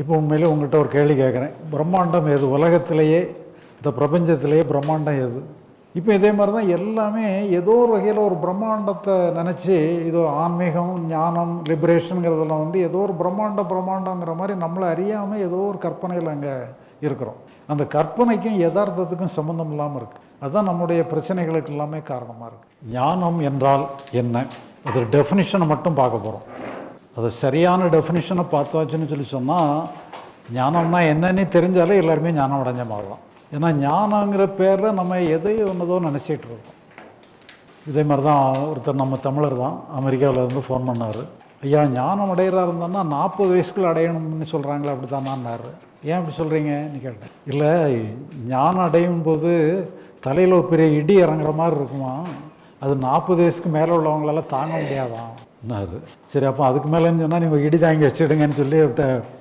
இப்போ உண்மையிலே உங்கள்கிட்ட ஒரு கேள்வி கேட்குறேன். பிரம்மாண்டம் எது? உலகத்திலேயே இந்த பிரபஞ்சத்திலேயே பிரம்மாண்டம் எது? இப்போ இதே மாதிரி தான் எல்லாமே ஏதோ ஒரு வகையில் ஒரு பிரம்மாண்டத்தை நினச்சி இது ஆன்மீகம் ஞானம் லிபரேஷனுங்கிறதெல்லாம் வந்து ஏதோ ஒரு பிரம்மாண்டம் பிரம்மாண்டங்கிற மாதிரி நம்மளை அறியாமல் ஏதோ ஒரு கற்பனையில் அங்கே இருக்கிறோம். அந்த கற்பனைக்கும் யதார்த்தத்துக்கும் சம்மந்தம் இல்லாமல் இருக்குது அதுதான் நம்முடைய பிரச்சனைகளுக்கு எல்லாமே காரணமாக இருக்குது ஞானம் என்றால் என்ன? அது டெஃபினிஷனை மட்டும் பார்க்க போகிறோம் அது சரியான டெஃபினிஷனை பார்த்தாச்சுன்னு சொல்லி சொன்னால் ஞானம்னா என்னன்னு தெரிஞ்சாலே எல்லாருமே ஞானம் அடைஞ்ச மாதிரி தான் ஏன்னா ஞானங்கிற பேரில் நம்ம எதையோ ஒன்றதோ நினச்சிட்டு இருக்கோம். இதே மாதிரி தான் ஒருத்தர் நம்ம தமிழர் தான் அமெரிக்காவில் இருந்து ஃபோன் பண்ணார். ஐயா ஞானம் அடையிறா இருந்தோன்னா நாற்பது வயசுக்குள்ள அடையணும்னு சொல்கிறாங்களே அப்படி தானான்னாரு ஏன் அப்படி சொல்கிறீங்கன்னு கேட்டேன். இல்லை ஞானம் அடையும் போது தலையில் ஒரு பெரிய இடி இறங்குற மாதிரி இருக்குமா? அது நாற்பது வயசுக்கு மேலே உள்ளவங்களால தாங்க முடியாதான். சரி அப்போ அதுக்கு மேலேன்னு சொன்னால் நீங்கள் இடி தாங்கி வச்சுடுங்கன்னு சொல்லி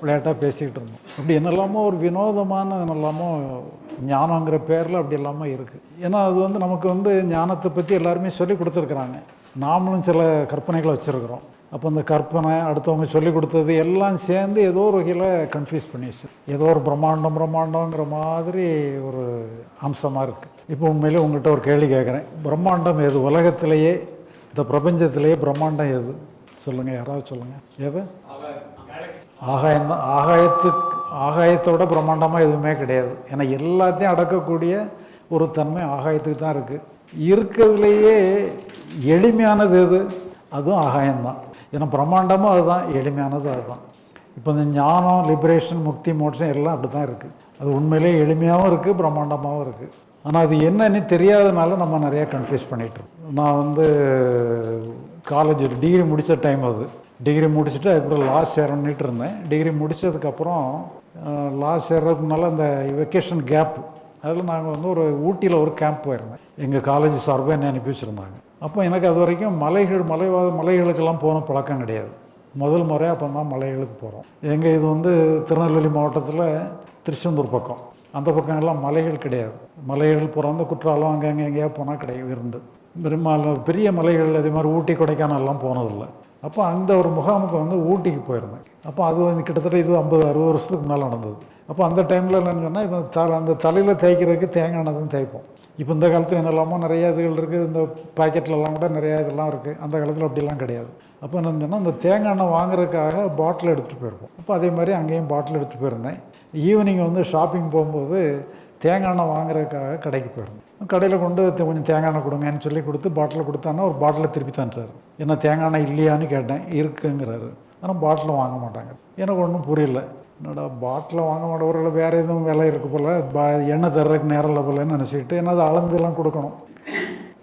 விளையாட்டாக பேசிக்கிட்டு இருந்தோம். அப்படி என்னெல்லாமோ ஒரு வினோதமான என்னெல்லாமோ ஞானங்கிற பேரில் அப்படி எல்லாமே இருக்குது ஏன்னா அது வந்து நமக்கு வந்து ஞானத்தை பற்றி எல்லாருமே சொல்லி கொடுத்துருக்குறாங்க. நாமளும் சில கற்பனைகளை வச்சுருக்குறோம். அப்போ அந்த கற்பனை அடுத்தவங்க சொல்லி கொடுத்தது எல்லாம் சேர்ந்து ஏதோ ஒரு வகையில் கன்ஃபியூஸ் பண்ணிடுச்சு. ஏதோ ஒரு பிரம்மாண்டம் பிரம்மாண்டங்கிற மாதிரி ஒரு அம்சமாக இருக்குது இப்போ உண்மையில் உங்கள்கிட்ட ஒரு கேள்வி கேட்குறேன். பிரம்மாண்டம் எது? உலகத்திலேயே இந்த பிரபஞ்சத்திலேயே பிரம்மாண்டம் எது? சொல்லுங்கள் யாராவது சொல்லுங்கள் எது? ஆகாயம் தான். ஆகாயத்துக்கு ஆகாயத்தோட பிரம்மாண்டமாக எதுவுமே கிடையாது. ஏன்னா எல்லாத்தையும் அடக்கக்கூடிய ஒரு தன்மை ஆகாயத்துக்கு தான் இருக்குது இருக்கிறதுலையே எளிமையானது எது? அதுவும் ஆகாயம்தான் ஏன்னா பிரம்மாண்டமும் அதுதான் எளிமையானது அதுதான். இப்போ இந்த ஞானம் லிபரேஷன் முக்தி மோட்சம் எல்லாம் அப்படி தான் இருக்குது அது உண்மையிலேயே எளிமையாகவும் இருக்குது பிரம்மாண்டமாகவும் இருக்குது ஆனால் அது என்னன்னு தெரியாதனால நம்ம நிறையா கன்ஃபியூஸ் பண்ணிகிட்ருக்கோம் நான் வந்து காலேஜ் டிகிரி முடித்த டைம் அது. டிகிரி முடிச்சுட்டு அதுக்கப்புறம் லா சேரணுன்ட்டு இருந்தேன். டிகிரி முடித்ததுக்கப்புறம் லா சேர்றதுக்கு முன்னால் அந்த வெக்கேஷன் கேப் அதில் நாங்கள் வந்து ஒரு ஊட்டியில் ஒரு கேம்ப் போயிருந்தேன். எங்கள் காலேஜ் சார்பாக என்னை அனுப்பி வச்சுருந்தாங்க. அப்போ எனக்கு அது வரைக்கும் மலைகள் மலைவாத மலைகளுக்கெல்லாம் போன பழக்கம் கிடையாது. முதல் முறை அப்போ தான் மலைகளுக்கு போகிறோம் எங்கள் இது வந்து திருநெல்வேலி மாவட்டத்தில் திருச்செந்தூர் பக்கம். அந்த பக்கம் எல்லாம் மலைகள் கிடையாது. மலைகள் போகிறோம் குற்றாலம் அங்கே அங்கே எங்கேயா போனால் கிடையாது இருந்து. பெரும்பாலும் பெரிய மலைகள் அதே மாதிரி ஊட்டி கொடைக்கானல்லாம் போனதில்லை. அப்போ அந்த ஒரு முகாமுக்கு வந்து ஊட்டிக்கு போயிருந்தேன். அப்போ அது வந்து கிட்டத்தட்ட இது ஐம்பது அறுபது வருஷத்துக்கு முன்னால் நடந்தது. அப்போ அந்த டைமில் என்னென்னு சொன்னால் இப்போ த அந்த தலையில் தேய்க்கிறதுக்கு தேங்காய் எண்ணெய் தான் தேய்ப்போம். இப்போ இந்த காலத்தில் என்னெல்லாமோ நிறையா இதுகள் இருக்குது இந்த பாக்கெட்லலாம் கூட நிறையா இதெல்லாம் இருக்குது அந்த காலத்தில் அப்படிலாம் கிடையாது. அப்போ என்னன்னு சொன்னால் அந்த தேங்காய் எண்ணெய் வாங்குறதுக்காக பாட்டில் எடுத்துகிட்டு போயிருப்போம். அப்போ அதே மாதிரி அங்கேயும் பாட்டில் எடுத்துகிட்டு போயிருந்தேன். ஈவினிங் வந்து ஷாப்பிங் போகும்போது தேங்காய் எண்ணெய் வாங்குறதுக்காக கடைக்கு போயிருந்தேன் கடையில் கொண்டு கொஞ்சம் தேங்காய் எண்ணெய் கொடுங்கன்னு சொல்லி கொடுத்து பாட்டில் கொடுத்தான்னா ஒரு பாட்டிலை திருப்பி தந்துட்டாரு என்ன தேங்காய் எண்ணெய் இல்லையான்னு கேட்டேன். இருக்குங்கிறாரு. ஆனால் பாட்டில் வாங்க மாட்டாங்க. எனக்கு ஒன்றும் புரியல. என்னடா பாட்டில் வாங்க மாட்டவர்கள வேறு எதுவும் விலை இருக்கு போல் பா எண்ணெய் தர்றதுக்கு நேரம் இல்லை போலன்னு நினச்சிக்கிட்டு ஏன்னா அது அளந்துலாம் கொடுக்கணும்.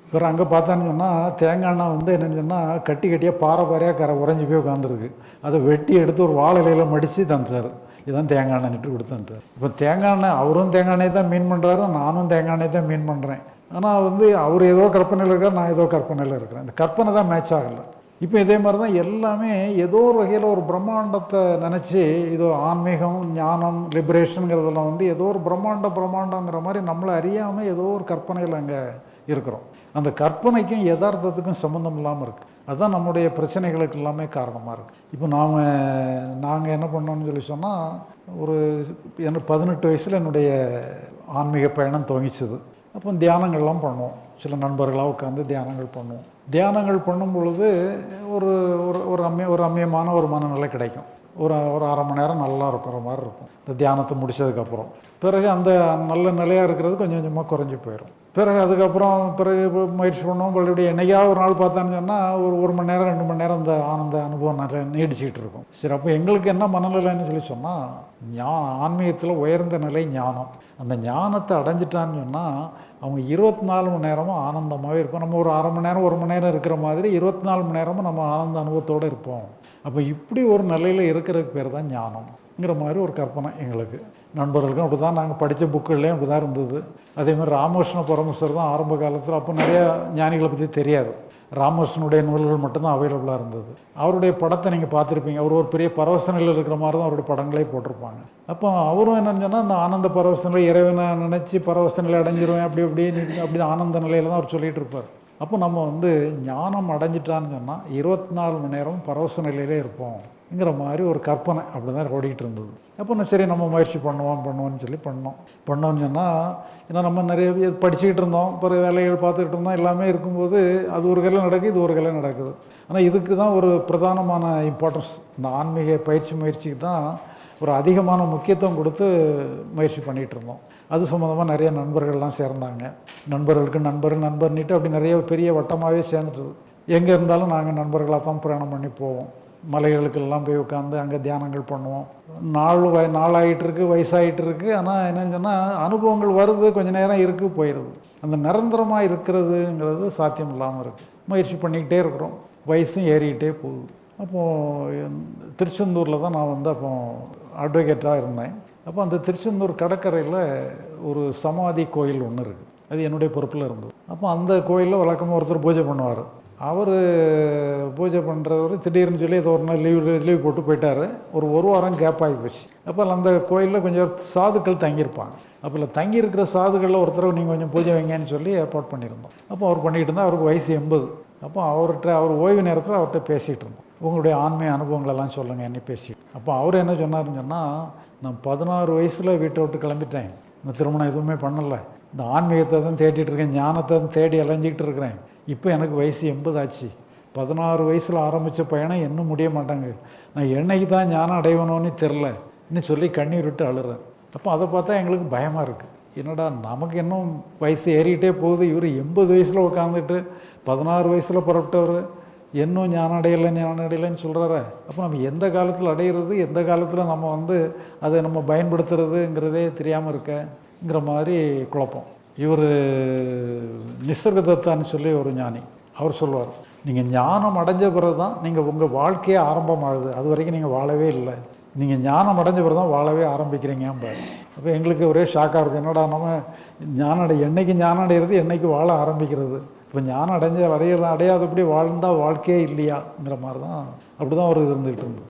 அப்புறம் அங்கே பார்த்தான்னு சொன்னால் தேங்காய் எண்ணெய் வந்து என்னென்னு சொன்னால் கட்டி கட்டியாக பாறை பாறையாக கரை உறைஞ்சி போய் உட்காந்துருக்கு அதை வெட்டி எடுத்து ஒரு வாழை இலையில மடித்து தந்துட்டார் இதான் தேங்காய் எண்ணெய்ட்டு கொடுத்தேன்ட்டு இப்போ தேங்காய் எண்ணெய் அவரும் தேங்காய் எண்ணெய் தான் மீன் பண்ணுறாரு நானும் தேங்காய் எண்ணெய் தான் மீன் பண்ணுறேன் ஆனால் வந்து அவர் ஏதோ கற்பனையில் இருக்கார் நான் ஏதோ கற்பனையில் இருக்கிறேன். இந்த கற்பனை தான் மேட்ச் ஆகலை. இப்போ இதே மாதிரி தான் எல்லாமே ஏதோ ஒரு வகையில் ஒரு பிரம்மாண்டத்தை நினச்சி இது ஆன்மீகம் ஞானம் லிபரேஷனுங்கிறதெல்லாம் வந்து ஏதோ ஒரு பிரம்மாண்டம் பிரம்மாண்டங்கிற மாதிரி நம்மளை அறியாமல் ஏதோ ஒரு கற்பனையில் அங்கே இருக்கிறோம். அந்த கற்பனைக்கும் யதார்த்தத்துக்கும் சம்மந்தம் இல்லாமல் இருக்குது அதுதான் நம்முடைய பிரச்சனைகளுக்கு எல்லாமே காரணமாக இருக்குது இப்போ நாம் நாங்கள் என்ன பண்ணோம்னு சொல்லி சொன்னால் ஒரு என்ன பதினெட்டு வயசில் என்னுடைய ஆன்மீக பயணம் துவங்கிச்சது. அப்போ தியானங்கள்லாம் பண்ணுவோம். சில நண்பர்களாக உட்காந்து தியானங்கள் பண்ணுவோம். தியானங்கள் பண்ணும் பொழுது ஒரு ஒரு ஒரு அம்மிய ஒரு அம்மியமான ஒரு மனநிலை கிடைக்கும். ஒரு ஒரு அரை மணி நேரம் நல்லா இருக்கிற மாதிரி இருக்கும். இந்த தியானத்தை முடிச்சதுக்கப்புறம் பிறகு அந்த நல்ல நிலையாக இருக்கிறது கொஞ்சம் கொஞ்சமாக குறைஞ்சி போயிடும் பிறகு அதுக்கப்புறம் பிறகு முயற்சி பண்ணுவோம் மறுபடியும் என்னைக்காவது ஒரு நாள் பார்த்தான்னு சொன்னால் ஒரு ஒரு மணி நேரம் ரெண்டு மணி நேரம் அந்த ஆனந்த அனுபவம் நிறைய நீடிச்சுக்கிட்டு இருக்கும். சரி அப்போ எங்களுக்கு என்ன மனநிலைன்னு சொல்லி சொன்னால் ஞா ஆன்மீகத்தில் உயர்ந்த நிலை ஞானம். அந்த ஞானத்தை அடைஞ்சிட்டான்னு சொன்னால் அவங்க இருபத்தி நாலு மணி நேரமும் ஆனந்தமாகவே இருப்போம். நம்ம ஒரு அரை மணி நேரம் ஒரு மணி நேரம் இருக்கிற மாதிரி இருபத்தி நாலு மணி நேரமும் நம்ம ஆனந்த அனுபவத்தோடு இருப்போம். அப்போ இப்படி ஒரு நிலையில் இருக்கிறதுக்கு பேர் தான் ஞானம். ங்கிற மாதிரி ஒரு கற்பனை எங்களுக்கு. நண்பர்களுக்கும் அப்படி தான் நாங்கள் படித்த புக்குகள்லேயும் அப்படி தான் இருந்தது. அதே மாதிரி ராமகிருஷ்ண பரமேஸ்வர் தான் ஆரம்ப காலத்தில் அப்போ நிறைய ஞானிகளை பற்றி தெரியாது. ராமகிருஷ்ணனுடைய நூல்கள் மட்டும்தான் அவைலபிளாக இருந்தது. அவருடைய படத்தை நீங்கள் பார்த்துருப்பீங்க. அவர் ஒரு பெரிய பரவச நிலையில் இருக்கிற மாதிரி தான் அவருடைய படங்களே போட்டிருப்பாங்க. அப்போ அவரும் என்னன்னு சொன்னால் அந்த ஆனந்த பரவச நிலை இறைவனை நினச்சி பரவச நிலை அடைஞ்சிருவேன் அப்படி அப்படி அப்படி ஆனந்த நிலையில் தான் அவர் சொல்லிகிட்டு இருப்பார். அப்போ நம்ம வந்து ஞானம் அடைஞ்சிட்டான்னு சொன்னால் இருபத்தி நாலு மணி நேரம் பரவச நிலையிலே இருப்போம். ங்கிற மாதிரி ஒரு கற்பனை அப்படி தான் ஓடிக்கிட்டு இருந்தது அப்போ நான் சரி நம்ம முயற்சி பண்ணுவோம் பண்ணுவோம்னு சொல்லி பண்ணோம். பண்ணோம்னு சொன்னால் ஏன்னா நம்ம நிறைய பேர் படிச்சுக்கிட்டு இருந்தோம். பிறகு வேலைகள் பார்த்துக்கிட்டு இருந்தோம். எல்லாமே இருக்கும்போது அது ஒரு கலை நடக்குது இது ஒரு கலை நடக்குது. ஆனால் இதுக்கு தான் ஒரு பிரதானமான இம்பார்ட்டன்ஸ் இந்த ஆன்மீக பயிற்சி முயற்சிக்கு தான் ஒரு அதிகமான முக்கியத்துவம் கொடுத்து முயற்சி பண்ணிகிட்டு இருந்தோம். அது சம்மந்தமாக நிறைய நண்பர்கள்லாம் சேர்ந்தாங்க. நண்பர்களுக்கு நண்பர் நண்பர்னிட்டு அப்படி நிறைய பெரிய வட்டமாகவே சேர்ந்துட்டுது. எங்கே இருந்தாலும் நாங்கள் நண்பர்களாக தான் பிரயாணம் பண்ணி போவோம். மலைகளுக்கெல்லாம் போய் உட்காந்து அங்கே தியானங்கள் பண்ணுவோம். நாள் வய நாளாகிட்டு இருக்கு வயசாகிட்டு இருக்கு ஆனால் என்னன்னு சொன்னால் அனுபவங்கள் வருது கொஞ்சம் நேரம் இருக்குது போயிடுது அந்த நிரந்தரமாக இருக்கிறதுங்கிறது சாத்தியம் இல்லாமல் இருக்குது முயற்சி பண்ணிக்கிட்டே இருக்கிறோம். வயசும் ஏறிக்கிட்டே போகுது. அப்போது திருச்செந்தூரில் தான் நான் வந்து அப்போ அட்வொகேட்டாக இருந்தேன். அப்போ அந்த திருச்செந்தூர் கடற்கரையில் ஒரு சமாதி கோயில் ஒன்று இருக்குது அது என்னுடைய பொறுப்பில் இருந்தது. அப்போ அந்த கோயிலில் வழக்கமாக ஒருத்தர் பூஜை பண்ணுவார். அவர் பூஜை பண்ணுறவர் திடீர்னு சொல்லி ஏதோ ஒரு நாள் லீவ் லீவ் போட்டு போயிட்டார். ஒரு ஒரு வாரம் கேப் ஆகி போச்சு. அப்போ அந்த கோயிலில் கொஞ்சம் சாதுக்கள் தங்கியிருப்பாங்க. அப்போ இல்லை தங்கியிருக்கிற சாதுகளில் ஒருத்தரவை நீங்கள் கொஞ்சம் பூஜை வைங்கன்னு சொல்லி ஏற்பாடு பண்ணியிருந்தோம். அப்போ அவர் பண்ணிகிட்டு இருந்தால் அவருக்கு வயசு எண்பது. அப்போ அவர்கிட்ட அவர் ஓய்வு நேரத்தில் அவர்கிட்ட பேசிகிட்டு இருந்தோம். உங்களுடைய ஆன்மீக அனுபவங்களெல்லாம் சொல்லுங்கள் என்ன பேசி அப்போ அவர் என்ன சொன்னார்ன்னு சொன்னால் நான் பதினாறு வயசில் வீட்டை விட்டு கிளம்பிட்டேன். இந்த திருமணம் எதுவுமே பண்ணலை. இந்த ஆன்மீகத்தை தான் தேடிட்டு இருக்கேன். ஞானத்தை தான் தேடி அலைஞ்சிக்கிட்டு இருக்கிறேன். இப்போ எனக்கு வயசு எண்பது ஆச்சு பதினாறு வயசில் ஆரம்பித்த பயணம் இன்னும் முடிய மாட்டாங்க. நான் என்னைக்கு தான் ஞானம் அடைவனோன்னு தெரில. இன்னும் சொல்லி கண்ணீர் விட்டு அழுறேன். அப்போ அதை பார்த்தா எங்களுக்கு பயமாக இருக்குது என்னடா நமக்கு இன்னும் வயசு ஏறிக்கிட்டே போகுது. இவர் எண்பது வயசில் உட்காந்துட்டு பதினாறு வயசில் புறப்பட்டவர். இன்னும் ஞானம் அடையலை ஞானம் அடையலைன்னு சொல்கிறாரு அப்போ நம்ம எந்த காலத்தில் அடையிறது எந்த காலத்தில் நம்ம வந்து அதை நம்ம பயன்படுத்துறதுங்கிறதே தெரியாமல் இருக்கங்கிற மாதிரி குழப்பம். இவர் நிசர்கதத்தான்னு சொல்லி ஒரு ஞானி. அவர் சொல்லுவார் நீங்கள் ஞானம் அடைஞ்ச பிறகு தான் நீங்கள் உங்கள் வாழ்க்கையே ஆரம்பமாகுது. அது வரைக்கும் நீங்கள் வாழவே இல்லை. நீங்கள் ஞானம் அடைஞ்ச பிறகு தான் வாழவே ஆரம்பிக்கிறீங்கம்பாரு அப்போ எங்களுக்கு ஒரே ஷாக்காக இருக்குது என்னடா நம்ம ஞானம் அடை என்றைக்கு ஞானம் அடைகிறது என்னைக்கு வாழ ஆரம்பிக்கிறது? இப்போ ஞானம் அடைஞ்ச அடைய அடையாதபடி வாழ்ந்தால் வாழ்க்கையே இல்லையாங்கிற மாதிரி தான் அப்படி தான் அவர் இருந்துகிட்டு இருந்தது.